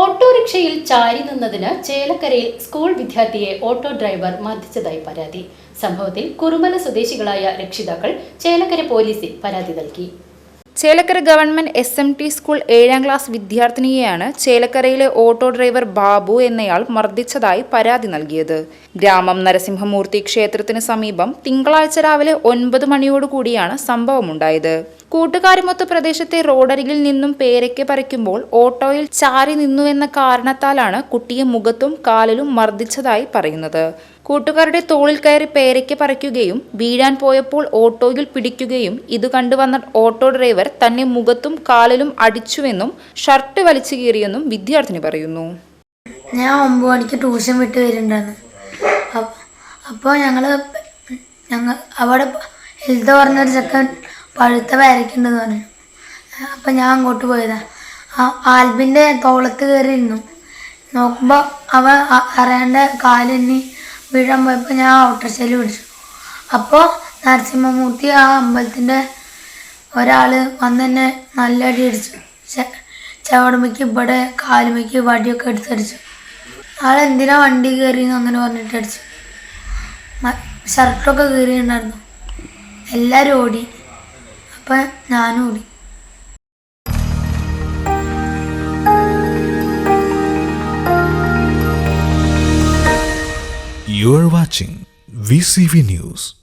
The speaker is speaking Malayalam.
ഓട്ടോറിക്ഷയിൽ ചാരി നിന്നതിന് ചേലക്കരയിൽ സ്കൂൾ വിദ്യാർത്ഥിയെ ഓട്ടോ ഡ്രൈവർ മർദ്ദിച്ചതായി പരാതി. സംഭവത്തിൽ കുറുമല സ്വദേശികളായ രക്ഷിതാക്കൾ ചേലക്കര പോലീസിൽ പരാതി നൽകി. Chelakkara government S M T school ഏഴാം ക്ലാസ് വിദ്യാർത്ഥിനിയെയാണ് ചേലക്കരയിലെ ഓട്ടോ ഡ്രൈവർ ബാബു എന്നയാൾ മർദ്ദിച്ചതായി പരാതി നൽകിയത്. ഗ്രാമം നരസിംഹമൂർത്തി ക്ഷേത്രത്തിന് സമീപം തിങ്കളാഴ്ച രാവിലെ ഒൻപത് മണിയോടുകൂടിയാണ് സംഭവമുണ്ടായത്. കൂട്ടുകാരുമൊത്ത് പ്രദേശത്തെ റോഡരികിൽ നിന്നും പേരയ്ക്ക് പറിക്കുമ്പോൾ ഓട്ടോയിൽ ചാരി നിന്നു എന്ന കാരണത്താലാണ് കുട്ടിയെ മുഖത്തും കാലിലും മർദ്ദിച്ചതായി പറയുന്നത്. കൂട്ടുകാരുടെ തോളിൽ കയറി പേരയ്ക്ക് പറിക്കുകയും വീഴാൻ പോയപ്പോൾ ഓട്ടോയിൽ പിടിക്കുകയും ഇത് കണ്ടുവന്ന ഓട്ടോ ഡ്രൈവർ തന്നെ മുഖത്തും കാലിലും അടിച്ചുവെന്നും ഷർട്ട് വലിച്ചു കീറിയെന്നും വിദ്യാർത്ഥിനി പറയുന്നു. ഞാൻ ഒമ്പത് മണിക്ക് ട്യൂഷൻ വിട്ട് വരുന്നുണ്ടെന്ന് അപ്പോൾ ഞങ്ങൾ ഞങ്ങൾ അവിടെ എഴുത പറഞ്ഞൊരു ചെക്കൻ പഴുത്ത വരയ്ക്കുണ്ടെന്ന് പറഞ്ഞു അപ്പം ഞാൻ അങ്ങോട്ട് പോയതാണ് ആ ആൽബിന്റെ തോളത്ത് കയറിയിരുന്നു നോക്കുമ്പോൾ അവ അറിയാണ്ട് കാലെണ്ണി വീഴാൻ പോയപ്പോൾ ഞാൻ ഓട്ടോറിക്ഷയിൽ പിടിച്ചു. അപ്പോൾ നരസിംഹമൂർത്തി ആ അമ്പലത്തിന്റെ ഒരാൾ വന്ന് തന്നെ നല്ല അടി അടിച്ചു. ചെ- ചവിടുമ്മയ്ക്ക് ഇവിടെ കാലുമ്മയ്ക്ക് വടിയൊക്കെ എടുത്തടിച്ചു എന്തിനാ വണ്ടി കയറിയെന്ന് അങ്ങനെ പറഞ്ഞിട്ട് അടിച്ചു. ഷർട്ടൊക്കെ കീറിയിട്ടുണ്ടായിരുന്നു. എല്ലാവരും ഓടി. അപ്പം ഞാനും ഓടി You are watching VCV News.